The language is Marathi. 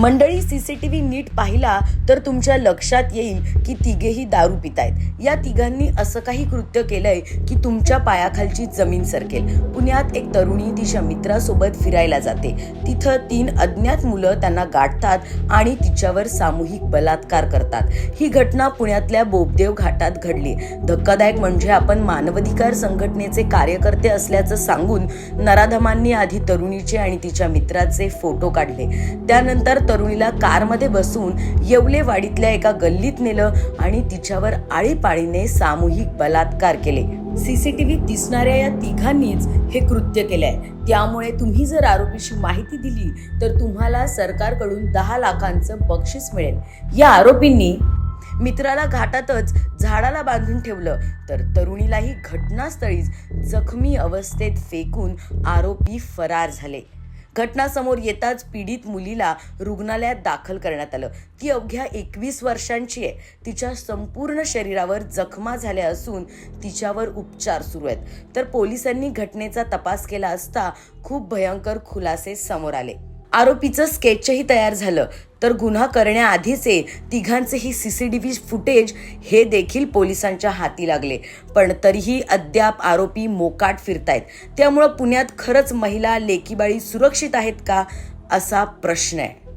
मंडळी सीसीटीव्ही नीट पाहिला तर तुमच्या लक्षात येईल की तिघेही दारू पितायत. या तिघांनी असं काही कृत्य केलंय की तुमच्या पायाखालची जमीन सरकेल. पुण्यात एक तरुणी तिच्या मित्रासोबत फिरायला जाते. तिथं तीन अज्ञात मुलं त्यांना गाठतात आणि तिच्यावर सामूहिक बलात्कार करतात. ही घटना पुण्यातल्या बोबदेव घाटात घडली. धक्कादायक म्हणजे आपण मानवाधिकार संघटनेचे कार्यकर्ते असल्याचं सांगून नराधमांनी आधी तरुणीचे आणि तिच्या मित्राचे फोटो काढले. त्यानंतर तरुणीला कारमध्ये बसून येवलेवाडीतल्या एका गल्लीत नेलं आणि तिच्यावर आळीपाळीने सामूहिक बलात्कार केले. सीसीटीव्हीत दिसणाऱ्या या तिघांनीच हे कृत्य केलंय. त्यामुळे तुम्ही जर आरोपीशी माहिती दिली तर तुम्हाला सरकारकडून दहा लाखांचं बक्षीस मिळेल. या आरोपींनी मित्राला घाटातच झाडाला बांधून ठेवलं तर तरुणीलाही घटनास्थळीच जखमी अवस्थेत फेकून आरोपी फरार झाले. घटना समोर येताच पीडित मुलीला रुग्णालयात दाखल करण्यात आलं. ती अवघ्या एकवीस वर्षांची आहे. तिच्या संपूर्ण शरीरावर जखमा झाल्या असून तिच्यावर उपचार सुरू आहेत. तर पोलिसांनी घटनेचा तपास केला असता खूप भयंकर खुलासे समोर आले. आरोपीचं स्केचही तयार झालं. तर गुन्हा करण्याआधीचे तिघांचेही C C T V footage हे देखील पोलिसांच्या हाती लागले. पण तरीही अद्याप आरोपी मोकाट फिरतायत. त्यामुळं पुण्यात खरंच महिला लेकीबाळी सुरक्षित आहेत का असा प्रश्न आहे.